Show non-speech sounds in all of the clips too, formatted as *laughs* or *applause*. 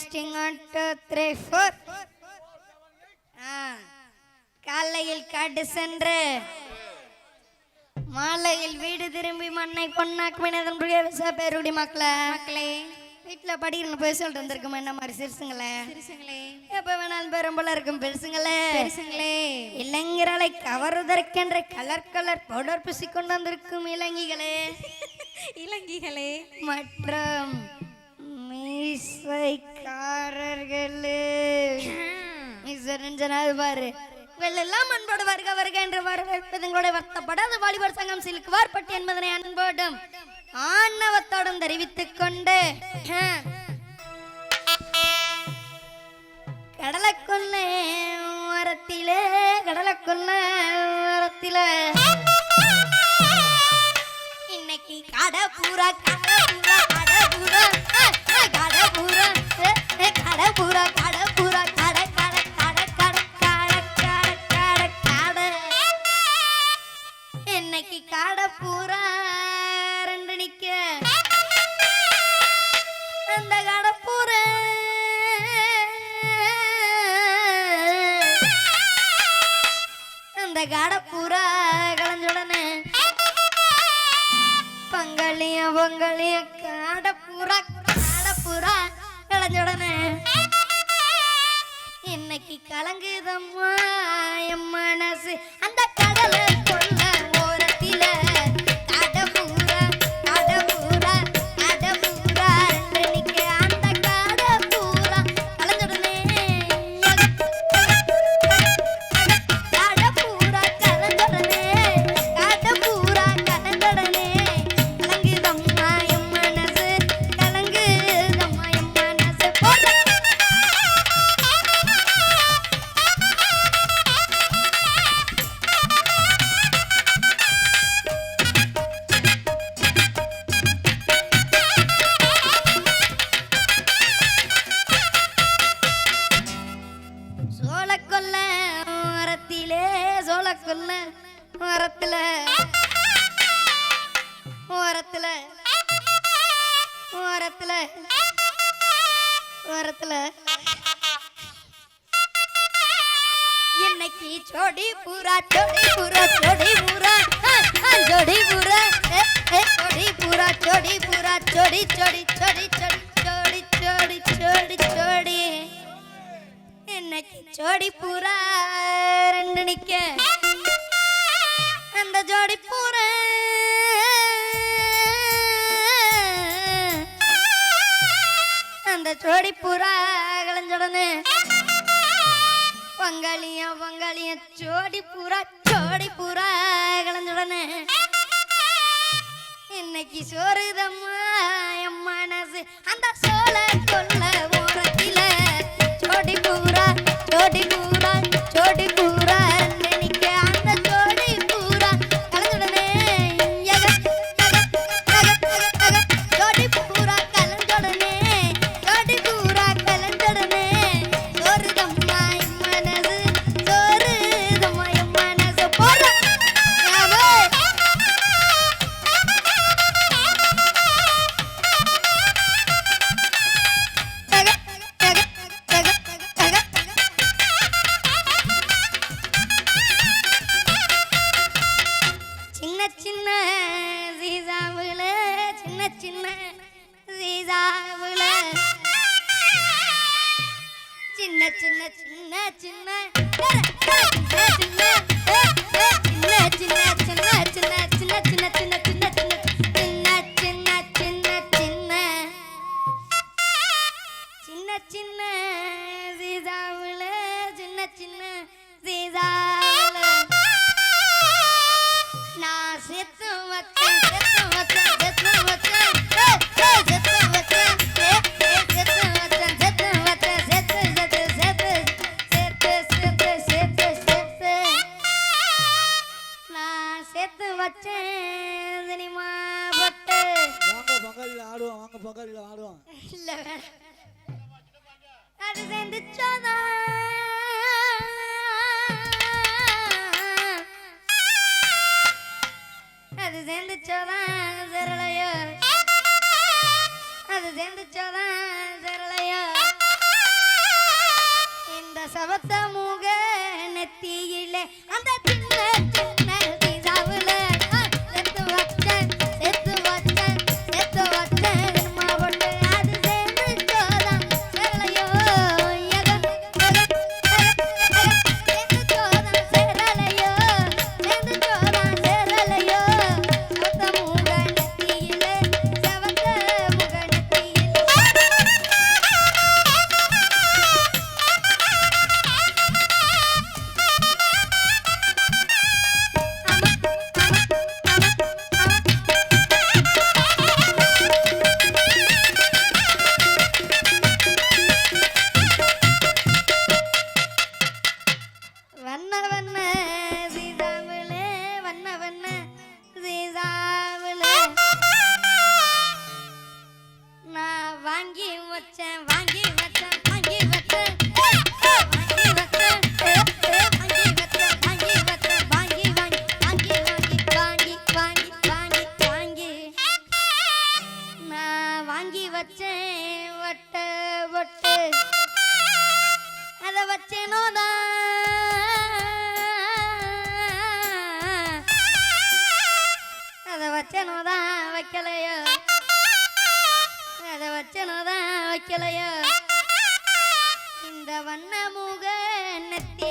Testing one two three four காலையில் காட்டு சென்று மாலையில் வீடு திரும்பி மண்ணை பொன்னாக்கு மினதன் பேருடி மக்களே மக்களே. வீட்டில் படிக்கணும் போய் சொல்லிட்டு வந்திருக்கோம் என்ன மாதிரி சிறுசுங்களே? சிறுசுங்களே. எப்போ வேணாலும் பெரும்பல இருக்கும் பெருசுங்களே. பெருசுங்களே. இளைஞர்களை கவருவதற்கென்ற கலர் கலர் பவுடர் பூசி கொண்டு வந்திருக்கும் இளங்கிகளே *laughs* இளங்கிகளே மற்றும் மீசரஞ்சனாது பாரு. வெள்ளெல்லாம் அன்போடு வருக வருக என்று வரவேற்பதுங்களோட வருத்தப்படாத வாலிபர் சங்கம் சிலுக்குவார் பட்டி என்பதனை அன்போடும் ஆணவத்தோடும் தெரிவித்துக் கொண்டு கடலக்குள்ளே மரத்திலே கடலக்குள்ளே மரத்திலே இன்னைக்கு கடை பூரா கடை பூரா கடை பூரா இன்னைக்கு காடை பூரா ரெண்டு நிக்க அந்த காடை பூரா அந்த காடை பூரா கலஞ்சுடனே பங்களிய பொங்கலிய காடை பூரா புறா இளைஞடனே. இன்னைக்கு கலங்குதம்மா. சோடி சோடி சோடி சோடி சோடி சோடி என்ன சோடி பூரா ரெண்டு நிக்க. அந்த ஜோடி பூரா. அந்த ஜோடி பூரா கலஞ்சடனே பொங்கலிய பொங்கலிய ஜோடி பூரா ஜோடி பூரா கலஞ்சடனே இன்னைக்கு சோறுதம்மா காசு அந்த சோழ கொல்ல ஓரத்தில் சோடி பூரா சோடி பூரா சோடி சின்ன சின்ன சின்ன சின்ன fuerte.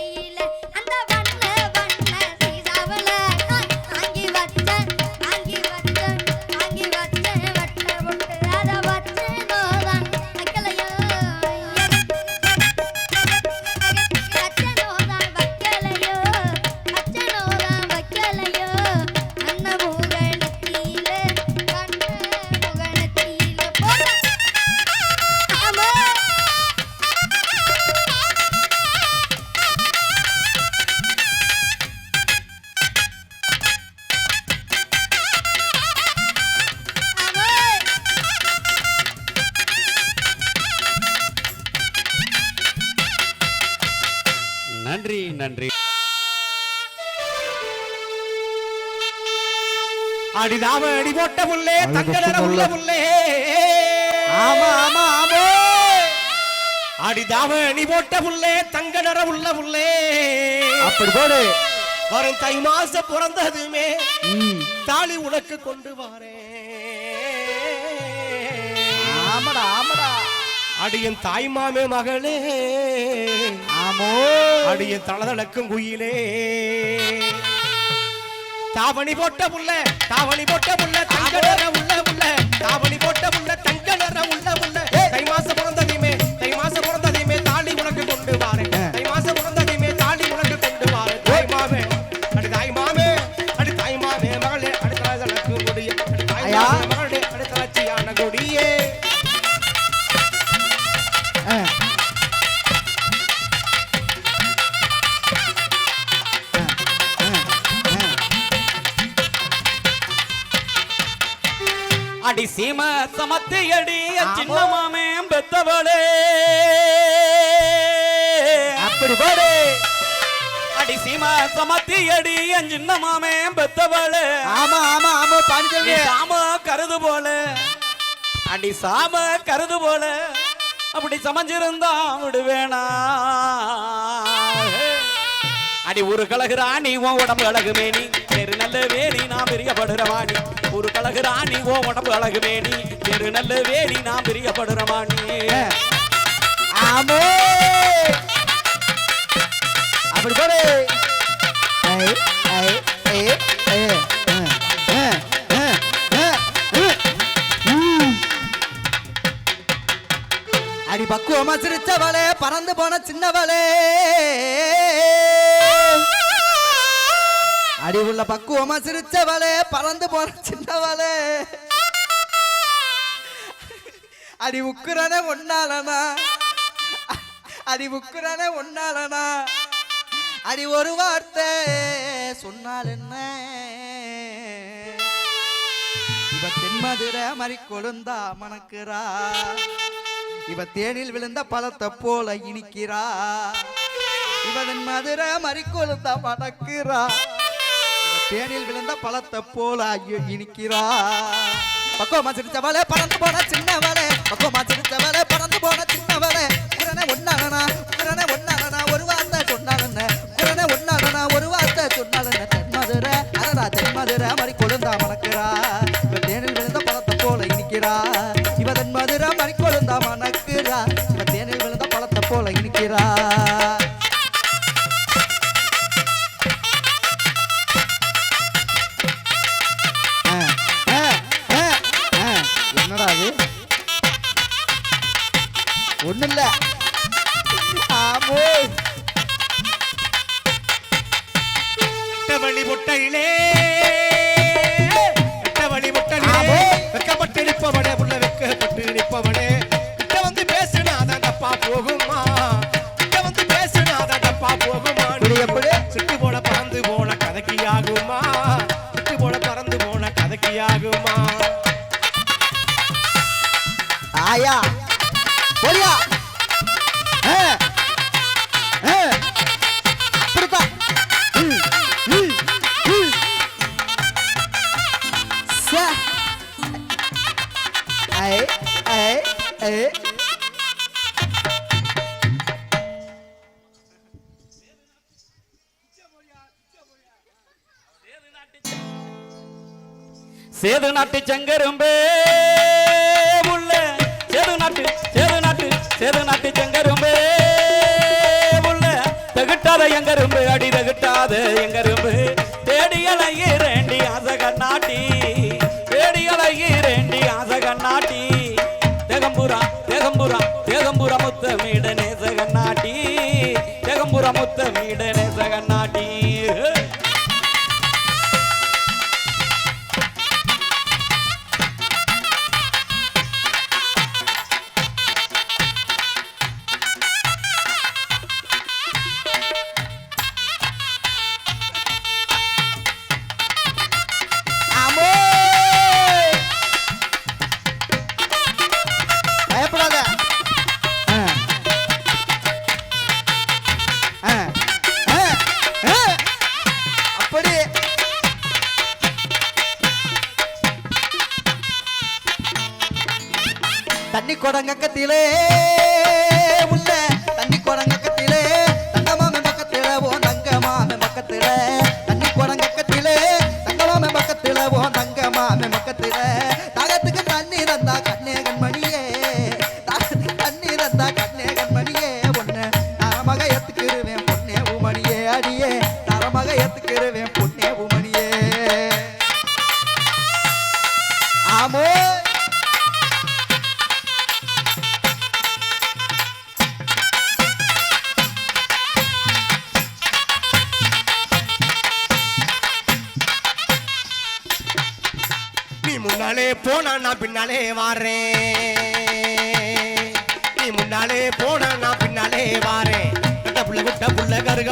அடிதாவ அடி போட்ட புள்ளே தங்க நிற உள்ள புள்ளே ஆமா ஆமா ஆமா. அடிதாவ அணி போட்ட புள்ளே தங்க நிற உள்ள புள்ளே அப்படி போடு. வரும் தை மாச பிறந்ததுமே. தாலி உனக்கு கொண்டு வாரேன் ஆமாடா ஆமாடா. அடியன் தாய்மாமே மகளே. ஆமோ. அடியன் தளதளக்கும் குயிலே. தாவணி போட்ட முல்ல தாவணி போட்ட முல்ல தங்க நிற உள்ள உள்ள தாவணி போட்ட முல்ல தங்க நிற உள்ள அடி சீம சமத்தி அடி சின்ன மாமே பெத்தவளே. அப்படி போடு அடி சீம சமத்தி அடி சின்ன மாமே பெத்தவளே. ஆமா ஆமா ஆமா நீ பாண்டிச்செல்வி சாம கருது போல. அடி சாம கருது போல. அப்படி சமைஞ்சிருந்தா விடுவேனா. அடி ஒரு கழகு ராணி உன் உடம்பு அழகு மேனி பெரு நல்ல வேணி நான் பிரியப்படுறவாணி ஒரு கழகு ராணி ஓ உடம்பு அழகு வேணி தெரு நல்ல வேணி. நான் பிரியப்படுறவாணி அப்படி போடு. அடி பக்குவமா சிரிச்சவளே பறந்து போன சின்னவளே. அடி உள்ள பக்குவமா சிரிச்சவளே பறந்து போற சின்னவளே. அடி உக்குறானே ஒன்னாலனா அடி உக்குறானே ஒன்னாலனா அடி ஒரு வார்த்தை சொன்னால் என்ன? இவ தென்மதுரை மறி கொழுந்தா மணக்குறா. இவ தேனில் விழுந்த பழத்தை போல இனிக்கிறா. இவன் மதுரை மறி கொழுந்தா மணக்குறா. தேனில் விழுந்த பழத்தை போல இனிக்கிறா பக்குவமா சிரிச்சவளே பறந்து போன சின்னவளே பக்குவமா சிரிச்சவளே என்னது ஒன்றும் இல்லை ஆமோ. கட்டவழி முட்டையிலே. கட்டவழி முட்டையிலே. வெக்கப்பட்டிருப்பவனே உள்ளவே. சேது நாட்டு செங்கரும்பே உள்ள சேது நாட்டு சேது நாட்டு சேது நாட்டு செங்கரும்பே உள்ள தகுட்டாத எங்கரும்பு அடி தகுட்டாத எங்கரும்பு. தேடி அலைகிறேண்டி அசக நாட்டி தேடி அலைகிறேண்டி அசக நாட்டி. தேகம்புரா தேகம்புரா தேகம்புரா முத்த மீட நேச கண்ணாட்டி தேகம்புரா முத்த மீட நாட்டி.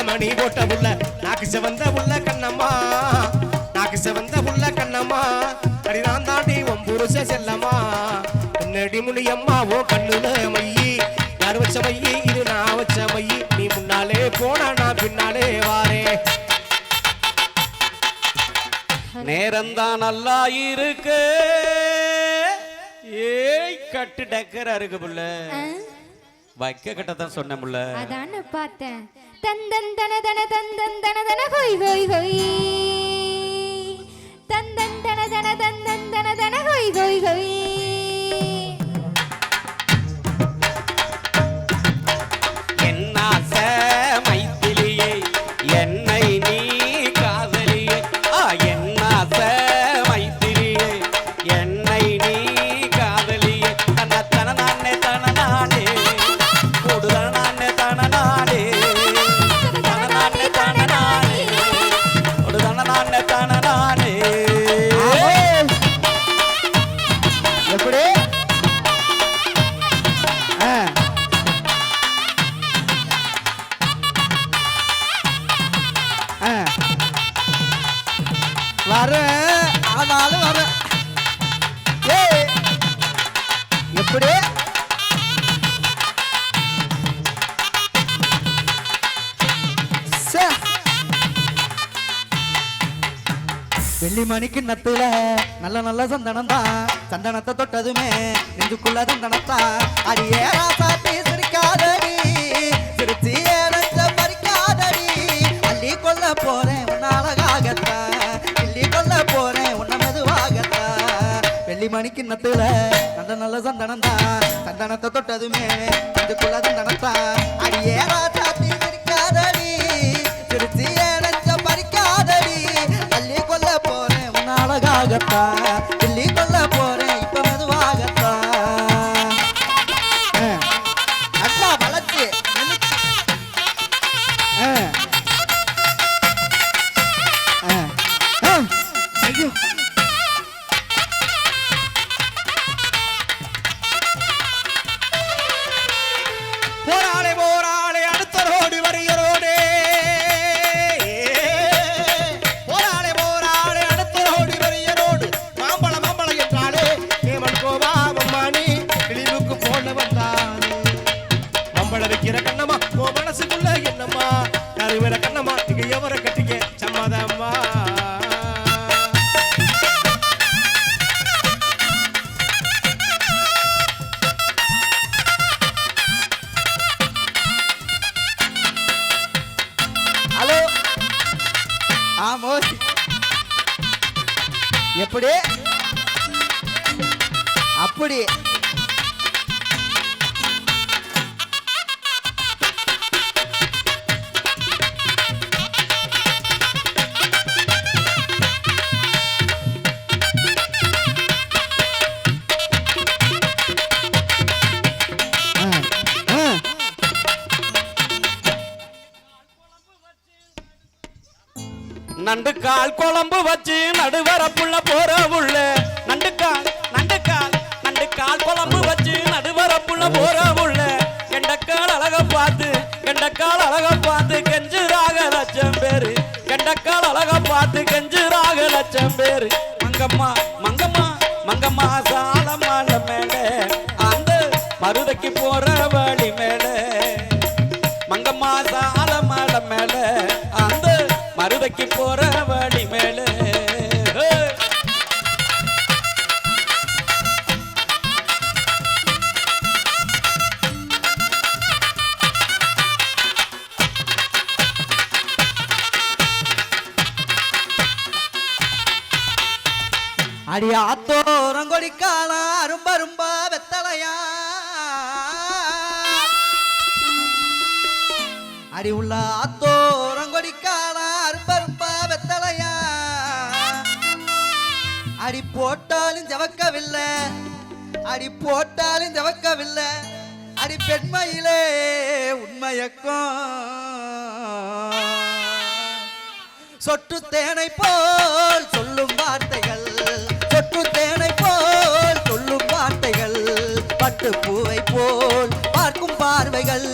புள்ள போட்ட உள்ள. நாக்கு செவந்த உள்ள கண்ணம்மா. நாக்கு செவந்த உள்ள கண்ணம்மா. அடி நான் தாண்டி உன் புருஷ செல்லம்மா. என்னடி முனியம்மா ஓ கண்ணுல மையி. யார் வச்ச மையி? இது நான் வச்ச மையி. நீ முன்னாலே போனா நான் பின்னாலே வாரே. நேரம்தான் நல்லா இருக்கு. ஏய் கட்டு டக்கரா இருக்கு புள்ள. வைக்க கட்டத்தான் சொன்ன புள்ள அதான பார்த்தேன். தந்தன் தன தன தந்தன் தன தன ஹொய் ஹொய் ஹொய். தந்தன் தன தன தந்தன் தன ஆனாலும் வரேன் எப்படி? சே. வெள்ளி மணிக்கு நத்துல நல்ல நல்ல சந்தனம் தான் சந்தனத்தை தொட்டதுமே நெஞ்சுக்குள்ள சந்தனத்தான் அடியே ஏறாசா மணிக்கு நத்துல நல்ல நல்ல சந்தனம் தான். சந்தனத்தை தொட்டதுமே அதுக்குள்ள சந்தனம் தான். அடியே ராசாத்தி சிரிக்காதடி சிரிச்சி ஏனச்ச பறிக்காதடி. அள்ளி கொல்ல போறேன் உன்ன அழகாகத்தான். நண்டு கால் குழம்பு வச்சு நடுவரப்புள்ள போற உள்ள. நண்டு கால் நண்டு கால் நண்டு கால் குழம்பு வச்சு நடுவரப்புள்ள போற உள்ள. கெண்டக்கால் அழக பார்த்து கெண்டக்கால் அழக பார்த்து கெஞ்சுராக லட்சம் பேரு. கெண்டக்கால் அழக பார்த்து கெஞ்சுராக லட்சம் பேரு. மங்கம்மா மங்கம்மா மங்கம்மா சாலமான மேல. அந்த மருதைக்கு போற வழி மேல. மருதைக்கு போற வழி மேல ஹே! அடி காணா அரும்ப அரும்ப வெத்தலையா அடி உள்ள ஆத்தோ போட்டாலும் ஜவக்கவில்லை. அடி போட்டாலும் ஜவக்கவில்லை. அடி பெண்மையிலே உண்மையக்கம். சொட்டு தேனை போல் சொல்லும் வார்த்தைகள். சொட்டு தேனை போல் சொல்லும் வார்த்தைகள். பட்டு பூவை போல் பார்க்கும் பார்வைகள்.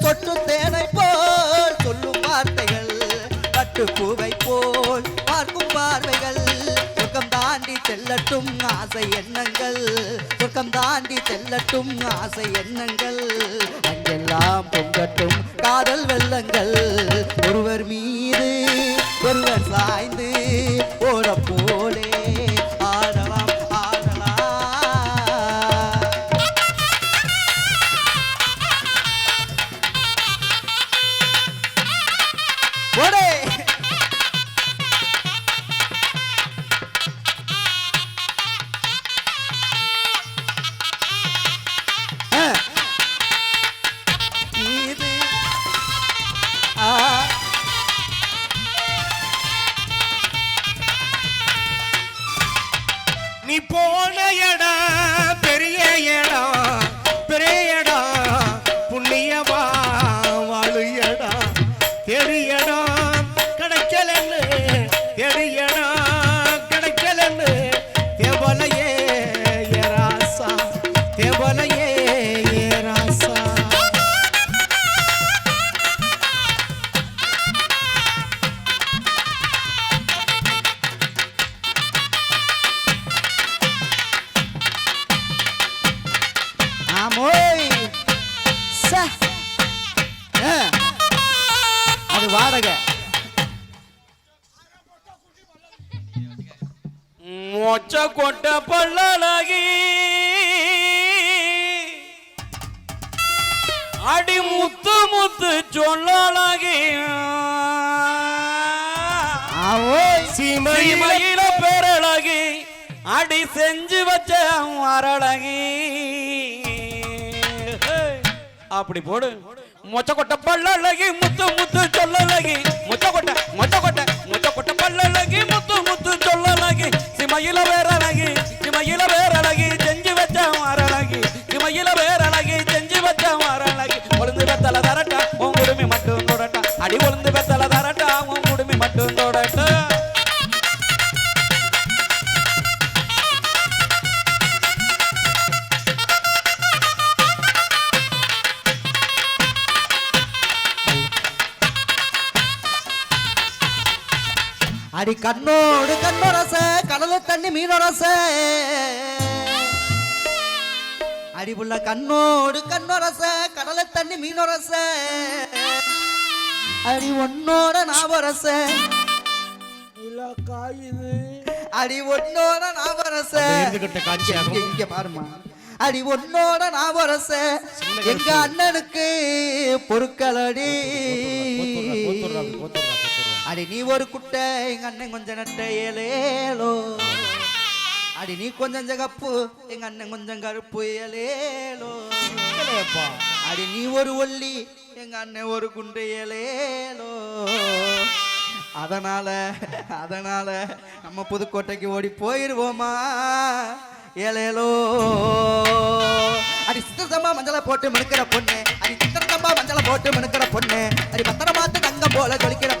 சொட்டு தேனை போல் சொல்லும் வார்த்தைகள். பட்டு பூவை செல்லட்டும் ஆசை எண்ணங்கள். சொர்க்கம் தாண்டி செல்லட்டும் ஆசை எண்ணங்கள். அங்கெல்லாம் பொங்கட்டும் காதல் வெள்ளங்கள். ஒருவர் மீ மயில பேரழகி அடி செஞ்சு வச்ச அரழகி. அப்படி போடு. மொச்ச கொட்ட பல்லழகி முத்து முத்து சொல்லலகி மொச்ச கொட்ட மொச்ச கொட்ட மொச்ச கொட்ட பல்லழகி முத்து முத்து சொல்லலகி சிமையில வேற தண்ணி மீனொரச அடி புள்ள கண்ணோடு கண்ணொரச கடல தண்ணி மீனொரச. அடி உன்னோட நாவரச. அடி உன்னோட நாவரச. இங்க- பாருமா அடி உன்னோட நாவரச. எங்க அண்ணனுக்கு போத்துடுறா. அடி நீ ஒரு குட்டை எங்க அண்ணன் கொஞ்சம் நட்ட ஏலேலோ அடி நீ கொஞ்சம் ஜகப்பு எங்க அண்ணன் கொஞ்சம் கருப்பு ஏலேலோ. அடி நீ ஒரு ஒல்லி எங்க அண்ணன் ஒரு குண்டு ஏலேலோ அதனால அதனால நம்ம புதுக்கோட்டைக்கு ஓடி போயிருவோமா? ஏலேலோ அடி சித்திரத்தம்மா மஞ்சளை போட்டு மினுக்கிற பொண்ணு அடி சித்திரத்தம்மா மஞ்சளை போட்டு மினுக்கிற பொண்ணு அடி பத்திரமாத்து தங்கம் போல ஜொலிக்கிற